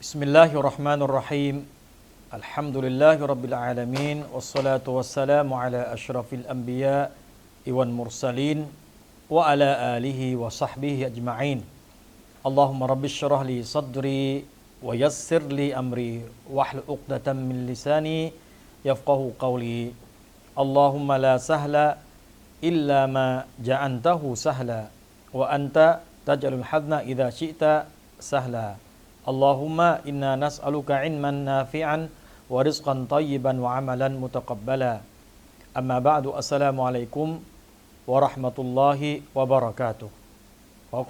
بسم الله الرحمن الرحيم الحمد لله رب العالمين والصلاة والسلام على أشرف الأنبياء والمرسلين وعلى آله وصحبه أجمعين اللهم رب اشرح لي صدري ويسر لي أمري واحلل عقدة من لساني يفقه قولي اللهم لا سهل إلا ما جعلته سهلا وأنت تجعل الحزن إذا شئت سهلا อัลลอฮุมะอินนานัสอัลุกะอินมันนาฟิอันวะริสกันตอยบันวะอามัลันมุตกับบลาอัมมาบะดุอัสสลามุอะลัยกุมวะราะห์มะตุลลอฮิ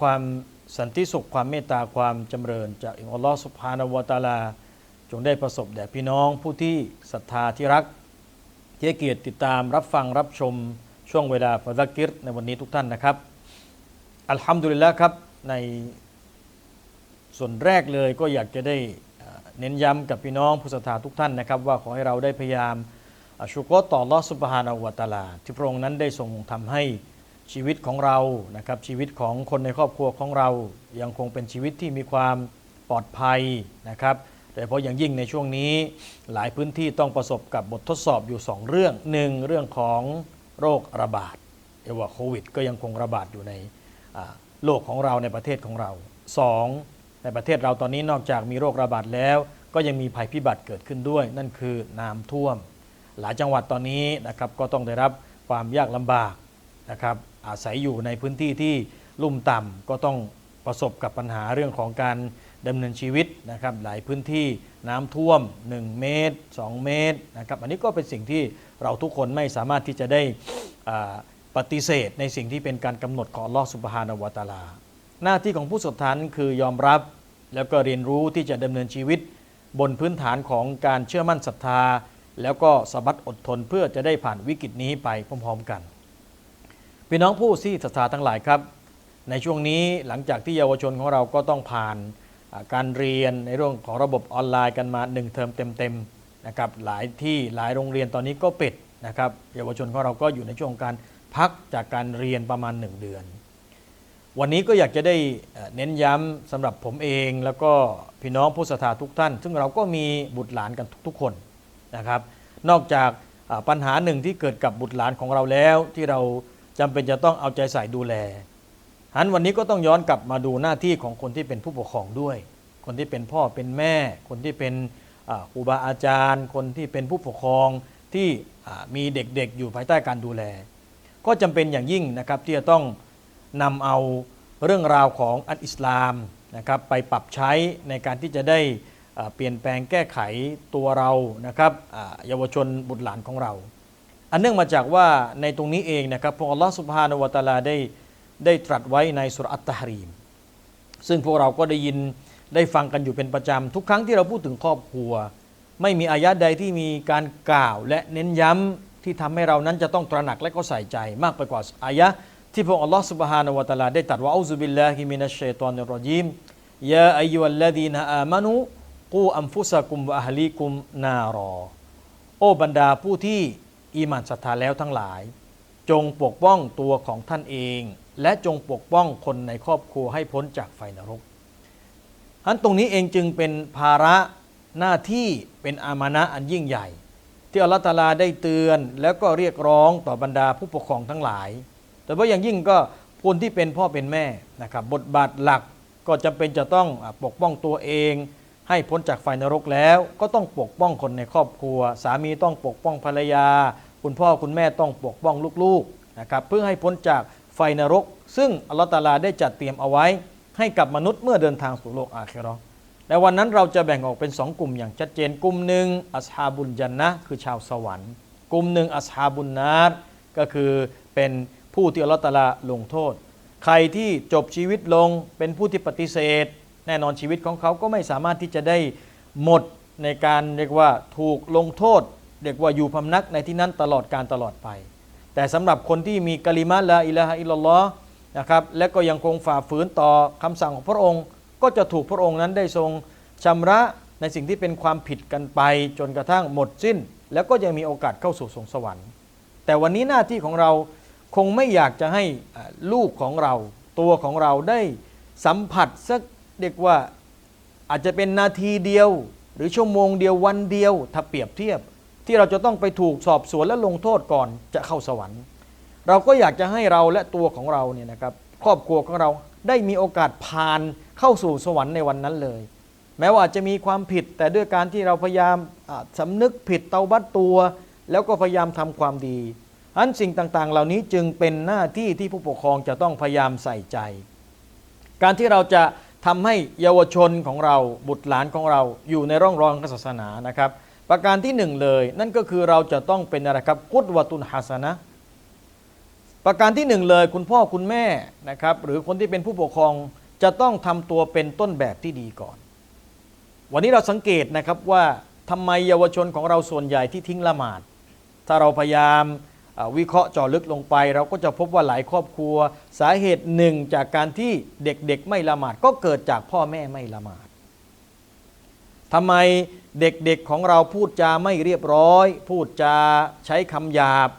ความสันติสุขความเมตตาความจำเริญ จากอัลลอฮ์สุบฮานาวตาลา จงได้ประสบแด่พี่น้องผู้ที่ศรัทธาที่รักที่เกียรติติดตามรับฟังรับชมช่วงเวลาฟะซักิรในวันนี้ทุกท่านนะครับ อัลฮัมดุลิลละครับใน ส่วนแรกเลยก็อยากจะได้เน้นย้ำกับพี่น้องผู้ศรัทธาทุกท่านนะครับ ว่าขอให้เราได้พยายามชุกต่อลอสุบฮานาวตาลา ที่พระองค์นั้นได้ทรงทำให้ชีวิตของเรานะครับชีวิตของคนในครอบครัวของเรา ยังคงเป็นชีวิตที่มีความปลอดภัยนะครับโดยเฉพาะอย่างยิ่งในช่วงนี้หลายพื้นที่ต้องประสบกับบททดสอบอยู่ 2 เรื่องหนึ่งเรื่องของโรคระบาดเรียกว่าโควิด ก็ยังคงระบาดอยู่ในโลกของเราในประเทศของเราสอง ในประเทศเราตอนนี้นอกจากมีโรคระบาดแล้ว ก็ยังมีภัยพิบัติเกิดขึ้นด้วย นั่นคือน้ำท่วม หลายจังหวัดตอนนี้นะครับก็ต้องได้รับความยากลำบากนะครับอาศัยอยู่ในพื้นที่ที่ลุ่มต่ำก็ต้องประสบกับปัญหาเรื่องของการดำเนินชีวิตนะครับหลายพื้นที่น้ำท่วม 1 เมตร 2 เมตรนะครับอันนี้ก็เป็นสิ่งที่เราทุกคนไม่สามารถที่จะได้ปฏิเสธในสิ่งที่เป็นการกำหนดของลอสุบฮานาวตาลา หน้าที่ของผู้ศรัทธานคือยอมรับ แล้วก็เรียนรู้ที่จะดำเนินชีวิต บนพื้นฐานของการเชื่อมั่นศรัทธา แล้วก็สบัดอดทนเพื่อจะได้ผ่านวิกฤตนี้ไปพร้อมๆกันพี่น้องผู้ที่ศรัทธาทั้งหลายครับ ในช่วงนี้หลังจากที่เยาวชนของเราก็ต้องผ่านการเรียนในเรื่องของระบบออนไลน์กันมา 1 เทอมเต็มๆนะครับหลายที่หลายโรงเรียนตอนนี้ก็ปิดนะครับเยาวชนของเราก็อยู่ในช่วงการพักจากการเรียนประมาณ 1 เดือน วันนี้ก็อยากจะได้เน้นย้ำสำหรับผมเอง แล้วก็พี่น้องผู้ศรัทธาทุกท่าน ซึ่งเราก็มีบุตรหลานกันทุกๆคนนะครับ นอกจากปัญหาหนึ่งที่เกิดกับบุตรหลานของเราแล้ว ที่เราจำเป็นจะต้องเอาใจใส่ดูแลหันวันนี้ก็ต้องย้อนกลับมาดูหน้าที่ของคนที่เป็นผู้ปกครองด้วย คนที่เป็นพ่อเป็นแม่ คนที่เป็นครูบาอาจารย์ คนที่เป็นผู้ปกครองที่มีเด็กๆ อยู่ภายใต้การดูแล ก็จำเป็นอย่างยิ่งนะครับที่จะต้อง นำเอาเรื่องราวของอัลอิสลามนะครับไปปรับใช้ในการที่จะได้เปลี่ยนแปลงแก้ไขตัวเรานะครับเยาวชนบุตรหลานของเรา อันเนื่องมาจากว่าในตรงนี้เองนะครับพระองค์อัลลอฮฺสุบฮานาวะตาลาได้ได้ตรัสไว้ในสุรอัตตะฮรีม ซึ่งพวกเราก็ได้ยินได้ฟังกันอยู่เป็นประจำ ทุกครั้งที่เราพูดถึงครอบครัว ไม่มีอายะใดที่มีการกล่าวและเน้นย้ำที่ทำให้เรานั้นจะต้องตระหนักและก็ใส่ใจมากไปกว่าอายะ ที่พระองค์อัลลอฮฺสุบฮานาวะตะอาลาได้ตรัสว่าอัลซุบิลลาฮิมินัชชัยฏอนรจีมยาอายุลลดีนอามานุกูอัมฟุสะกุมวะฮลีกุมนารอ โอ้บรรดาผู้ที่อีมานศรัทธาแล้วทั้งหลาย จงปกป้องตัวของท่านเอง และจงปกป้องคนในครอบครัวให้พ้นจากไฟนรกอันตรงนี้เองจึงเป็นภาระหน้าที่เป็นอามานะอันยิ่งใหญ่ ที่อัลลอฮฺตาลาได้เตือนแล้วก็เรียกร้องต่อบรรดาผู้ปกครองทั้งหลาย แต่ว่าอย่างยิ่งก็คนที่เป็นพ่อเป็นแม่นะครับบทบาทหลักก็จำเป็นจะต้องปกป้องตัวเอง ให้พ้นจากไฟนรกแล้ว ก็ต้องปกป้องคนในครอบครัว สามีต้องปกป้องภรรยา คุณพ่อคุณแม่ต้องปกป้องลูกๆนะครับเพื่อให้พ้นจากไฟนรก ซึ่งอัลลอฮฺตะอาลาได้จัดเตรียมเอาไว้ ให้กับมนุษย์เมื่อเดินทางสู่โลกอาคิราะห์ในวันนั้นเราจะแบ่งออกเป็นสองกลุ่มอย่างชัดเจนกลุ่มหนึ่งอัสฮาบุลจันนะคือชาวสวรรค์ กลุ่มหนึ่งอัสฮาบุนนารก็คือเป็น ผู้ที่อัลลอฮฺตาลาลงโทษ ใครที่จบชีวิตลงเป็นผู้ที่ปฏิเสธ แน่นอนชีวิตของเขาก็ไม่สามารถที่จะได้หมดในการเรียกว่าถูกลงโทษ เรียกว่าอยู่พำนักในที่นั้นตลอดการตลอดไป แต่สำหรับคนที่มีกะลิมะละอิลาฮะอิลลอฮ์นะครับและก็ยังคงฝ่าฝืนต่อคำสั่งของพระองค์ ก็จะถูกพระองค์นั้นได้ทรงชำระในสิ่งที่เป็นความผิดกันไปจนกระทั่งหมดสิ้น แล้วก็ยังมีโอกาสเข้าสู่สวงสวรรค์ แต่วันนี้หน้าที่ของเรา คงไม่อยากจะให้ลูกของเราตัวของเราได้สัมผัสสักเรียกว่าอาจจะเป็นนาทีเดียว หรือชั่วโมงเดียววันเดียว ถ้าเปรียบเทียบ ที่เราจะต้องไปถูกสอบสวนและลงโทษก่อนจะเข้าสวรรค์ เราก็อยากจะให้เราและตัวของเราเนี่ยนะครับครอบครัวของเราได้มีโอกาสผ่านเข้าสู่สวรรค์ในวันนั้นเลย แม้ว่าอาจจะมีความผิดแต่ด้วยการที่เราพยายามสำนึกผิดเตาบัตตัว แล้วก็พยายามทำความดี อันสิ่งต่างๆ เหล่านี้จึงเป็นหน้าที่ที่ผู้ปกครองจะต้องพยายามใส่ใจ การที่เราจะทำให้เยาวชนของเราบุตรหลานของเราอยู่ในร่องรอยของศาสนานะครับ ประการที่หนึ่งเลย นั่นก็คือเราจะต้องเป็นอะไรครับกุดวตุนฮัสนะประการที่หนึ่งเลยคุณพ่อคุณแม่นะครับหรือคนที่เป็นผู้ปกครองจะต้องทำตัวเป็นต้นแบบที่ดีก่อน วันนี้เราสังเกตนะครับว่าทำไมเยาวชนของเราส่วนใหญ่ที่ทิ้งละหมาด ถ้าเราพยายาม วิเคราะห์เจาะลึกลงไป เราก็จะพบว่าหลายครอบครัว สาเหตุหนึ่งจากการที่เด็กๆไม่ละหมาดก็เกิดจากพ่อแม่ไม่ละหมาดทำไมเด็กๆของเราพูดจาไม่เรียบร้อย พูดจาใช้คำหยาบ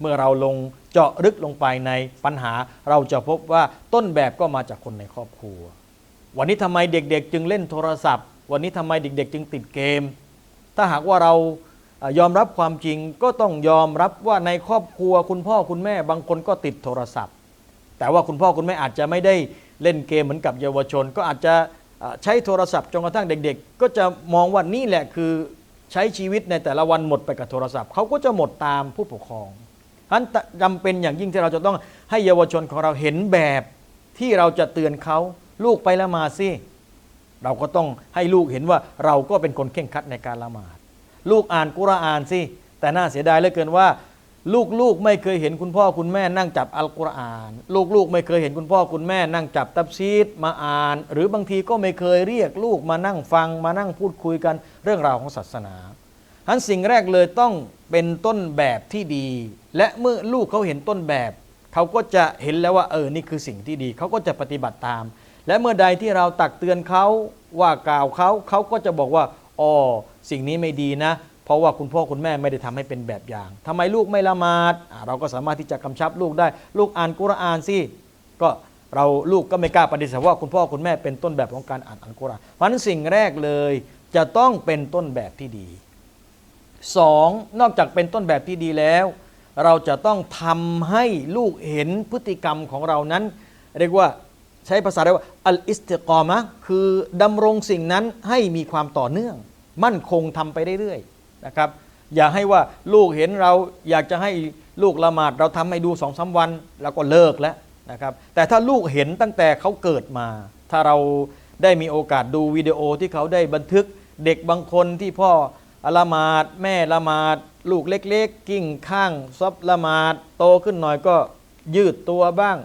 เมื่อเราลงเจาะลึกลงไปในปัญหา เราจะพบว่าต้นแบบก็มาจากคนในครอบครัว วันนี้ทำไมเด็กๆ จึงเล่นโทรศัพท์ วันนี้ทำไมเด็ก ๆ จึงติดเกม ถ้าหากว่าเรา ยอมรับความจริงก็ต้องยอมรับว่าในครอบครัวคุณพ่อคุณแม่บางคนก็ติดโทรศัพท์ แต่ว่าคุณพ่อคุณแม่อาจจะไม่ได้เล่นเกมเหมือนกับเยาวชน ก็อาจจะใช้โทรศัพท์จนกระทั่งเด็ก ๆ ก็จะมองว่านี่แหละคือใช้ชีวิตในแต่ละวันหมดไปกับโทรศัพท์เขาก็จะหมดตามผู้ปกครองฉะนั้นจำเป็นอย่างยิ่งที่เราจะต้องให้เยาวชนของเราเห็นแบบที่เราจะเตือนเขาลูกไปละมาสิเราก็ต้องให้ลูกเห็นว่าเราก็เป็นคนเข่งครัดในการละหมาด ลูกอ่านกุรอานสิ แต่น่าเสียดายเหลือเกินว่า ลูกๆไม่เคยเห็นคุณพ่อคุณแม่นั่งจับอัลกุรอาน ลูกๆไม่เคยเห็นคุณพ่อคุณแม่นั่งจับตับซีดมาอ่าน หรือบางทีก็ไม่เคยเรียกลูกมานั่งฟังมานั่งพูดคุยกันเรื่องราวของศาสนาฉะนั้นสิ่งแรกเลยต้องเป็นต้นแบบที่ดี และเมื่อลูกเขาเห็นต้นแบบ เขาก็จะเห็นแล้วว่าเออนี่คือสิ่งที่ดี เขาก็จะปฏิบัติตาม และเมื่อใดที่เราตักเตือนเขาว่ากล่าวเขาเขาก็จะบอกว่า อ๋อสิ่งนี้ไม่ดีนะ เพราะว่าคุณพ่อคุณแม่ไม่ได้ทำให้เป็นแบบอย่างทำไมลูกไม่ละหมาดเราก็สามารถที่จะกำชับลูกได้ ลูกอ่านกุรอานสิก็เราลูกก็ไม่กล้าปฏิเสธว่าคุณพ่อคุณแม่เป็นต้นแบบของการอ่านอัลกุรอานเพราะฉะนั้นสิ่งแรกเลยจะต้องเป็นต้นแบบที่ดีสองนอกจากเป็นต้นแบบที่ดีแล้ว เราจะต้องทำให้ลูกเห็นพฤติกรรมของเรานั้น เรียกว่า ใช้ภาษาเรียกว่าอัลอิสติกอมะคือดำรงสิ่งนั้นให้มีความต่อเนื่อง มั่นคงทำไปเรื่อยๆนะครับ อย่าให้ว่าลูกเห็นเราอยากจะให้ลูกละหมาดเราทำให้ดูสองสาวันแล้วก็เลิกแล้วนะครับ แต่ถ้าลูกเห็นตั้งแต่เขาเกิดมา ถ้าเราได้มีโอกาสดูวิดีโอที่เขาได้บันทึกเด็กบางคนที่พ่อละหมาดแม่ละหมาดลูกเล็ก ๆ กิ้งข้างซอบละหมาดโตขึ้นหน่อยก็ยืดตัวบ้าง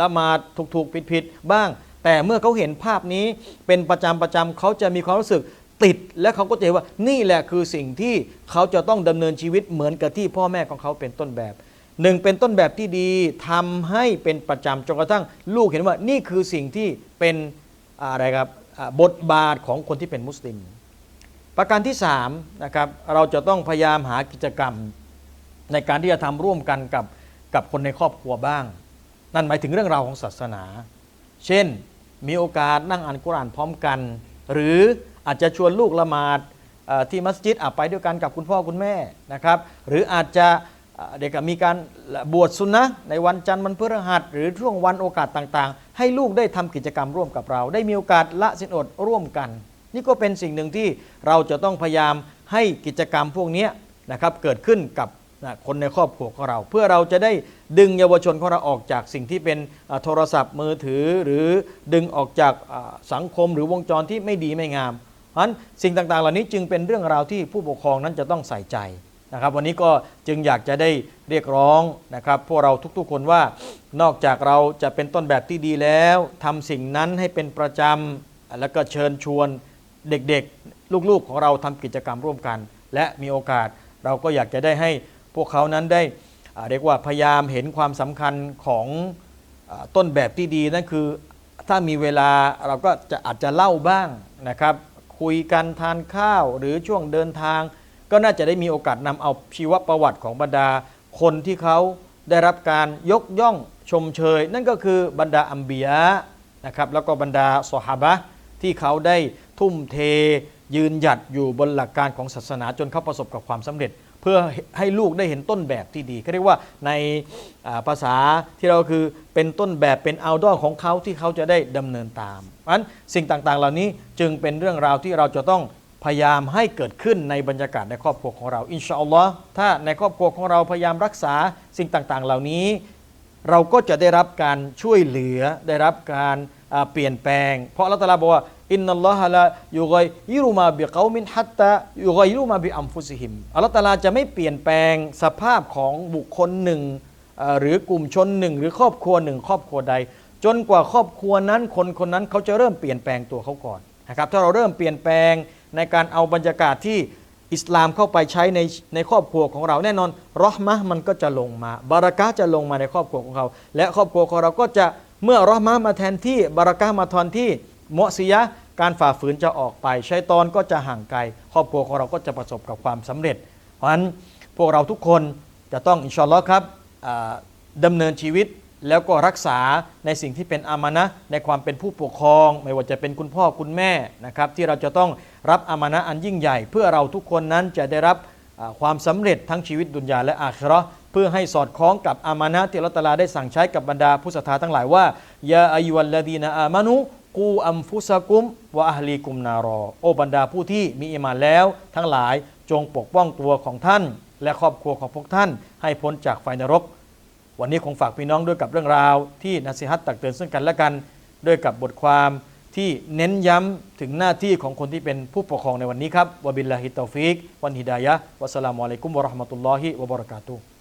ละหมาดถูกๆผิดๆบ้าง แต่เมื่อเขาเห็นภาพนี้เป็นประจำประจำเขาจะมีความรู้สึกติด และเขาก็จะเห็นว่านี่แหละคือสิ่งที่เขาจะต้องดำเนินชีวิตเหมือนกับที่พ่อแม่ของเขาเป็นต้นแบบหนึ่งเป็นต้นแบบที่ดีทำให้เป็นประจำจนกระทั่งลูกเห็นว่านี่คือสิ่งที่เป็นอะไรครับบทบาทของคนที่เป็นมุสลิม ประการที่3นะครับเราจะต้องพยายามหากิจกรรม ในการที่จะทำร่วมกันกับกับคนในครอบครัวบ้าง นั่นหมายถึงเรื่องราวของศาสนา เช่น มีโอกาสนั่งอ่านกุรานพร้อมกัน หรืออาจจะชวนลูกละหมาดที่มัสยิดไปด้วยกันกับคุณพ่อคุณแม่นะครับหรืออาจจะเด็กมีการบวชสุนนะในวันจันทร์วันพฤหัส หรือช่วงวันโอกาสต่างๆ ให้ลูกได้ทำกิจกรรมร่วมกับเรา ได้มีโอกาสละสินอดร่วมกัน นี่ก็เป็นสิ่งหนึ่งที่เราจะต้องพยายามให้กิจกรรมพวกนี้นะครับเกิดขึ้นกับ นะคนในครอบครัวของเรา เพื่อเราจะได้ดึงเยาวชนของเราออกจากสิ่งที่เป็นโทรศัพท์มือถือ หรือดึงออกจากสังคมหรือวงจรที่ไม่ดีไม่งามเพราะฉะนั้นสิ่งต่างๆ เหล่านี้จึงเป็นเรื่องราวที่ผู้ปกครองนั้นจะต้องใส่ใจนะครับ วันนี้ก็จึงอยากจะได้เรียกร้องนะครับ พวกเราทุกๆคนว่านอกจากเราจะเป็นต้นแบบที่ดีแล้วทำสิ่งนั้นให้เป็นประจำแล้วก็เชิญชวนเด็กๆ ลูกๆของเราทำกิจกรรมร่วมกัน และมีโอกาสเราก็อยากจะได้ให้ วกเขานั้นได้เรียกว่าพยายามเห็นความสำคัญของอต้นแบบที่ดีนั่นคือถ้ามีเวลาเราก็จะอาจจะเล่าบ้างนะครับ คุยกันทานข้าวหรือช่วงเดินทาง ก็น่าจะได้มีโอกาสนำเอาชีวประวัติของบรรดา คนที่เขาได้รับการยกย่องชมเชย นั่นก็คือบรรดาอัมเบียะนะครับแล้วก็บรรดาสหาบะที่เขาได้ทุ่มเท ยืนหยัดอยู่บนหลักการของศาสนาจนเขาประสบกับความสำเร็จ เพื่อให้ลูกได้เห็นต้นแบบที่ดีเขาเรียกว่าในภาษาที่เราคือเป็นต้นแบบเป็นเอาดอของเขาที่เขาจะได้ดำเนินตามเพราะฉะนั้นสิ่งต่างๆ เหล่านี้จึงเป็นเรื่องราวที่เราจะต้องพยายามให้เกิดขึ้นในบรรยากาศในครอบครัวของเรา อินชาอัลลอฮ์ถ้าในครอบครัวของเราพยายามรักษาสิ่งต่างๆ เหล่านี้ เราก็จะได้รับการช่วยเหลือได้รับการเปลี่ยนแปลง เพราะอัลลอฮฺตาลาบอกว่า อินนัลลอฮะละยุกยยิรุมาบิเกามินฮัตตะยุกยยิรุมาบิอัมฟุซิฮิมอัลลอฮฺตาลาจะไม่เปลี่ยนแปลงสภาพของบุคคลหนึ่งหรือกลุ่มชนหนึ่ง หรือครอบครัวหนึ่งครอบครัวใด จนกว่าครอบครัวนั้นคนคนนั้นเขาจะเริ่มเปลี่ยนแปลงตัวเขาก่อนนะครับถ้าเราเริ่มเปลี่ยนแปลงในการเอาบรรยากาศที่อิสลามเข้าไปใช้ในในครอบครัวของเราแน่นอนรอห์มะมันก็จะลงมาบารักะจะลงมาในครอบครัวของเขา และครอบครัวของเราก็จะเมื่อรอห์มะมาแทนที่บารักะมาทอนที่ มุอซียะการฝ่าฝืนจะออกไปชัยตอนก็จะห่างไกล ครอบครัวของเราก็จะประสบกับความสำเร็จ เพราะฉะนั้นพวกเราทุกคนจะต้องอินชอัลอครับอ่าดำเนินชีวิตแล้วก็รักษาในสิ่งที่เป็นอามานะในความเป็นผู้ปกครอง ไม่ว่าจะเป็นคุณพ่อคุณแม่นะครับที่เราจะต้องรับอามานะอันยิ่งใหญ่ เพื่อเราทุกคนนั้นจะได้รับความสำเร็จทั้งชีวิตดุนยาและอาคราะเพื่อให้สอดคล้องกับอามานะที่อัละตลาได้สั่งใช้กับบรรดาผู้ศรัทธาทั้งหลายว่ายาอายุวัลลดีนาอามานุ กูอัมฟุสกุมวะอัฮลีกุมนารอ โอบรรดาผู้ที่มีอิมานแล้ว ทั้งหลายจงปกป้องตัวของท่าน และครอบครัวของพวกท่าน ให้พ้นจากไฟนรก วันนี้คงฝากพี่น้องด้วยกับเรื่องราว ที่นัสิฮัตตักเตือนซึ่งกันและกัน ด้วยกับบทความที่เน้นย้ำถึงหน้าที่ของคนที่เป็นผู้ปกครองในวันนี้ครับวะบิลลาฮิตตอฟิกวันฮิดายะวัสสลามุอะลัยกุมวะราะห์มะตุลลอฮิวะบะเราะกาตุฮ์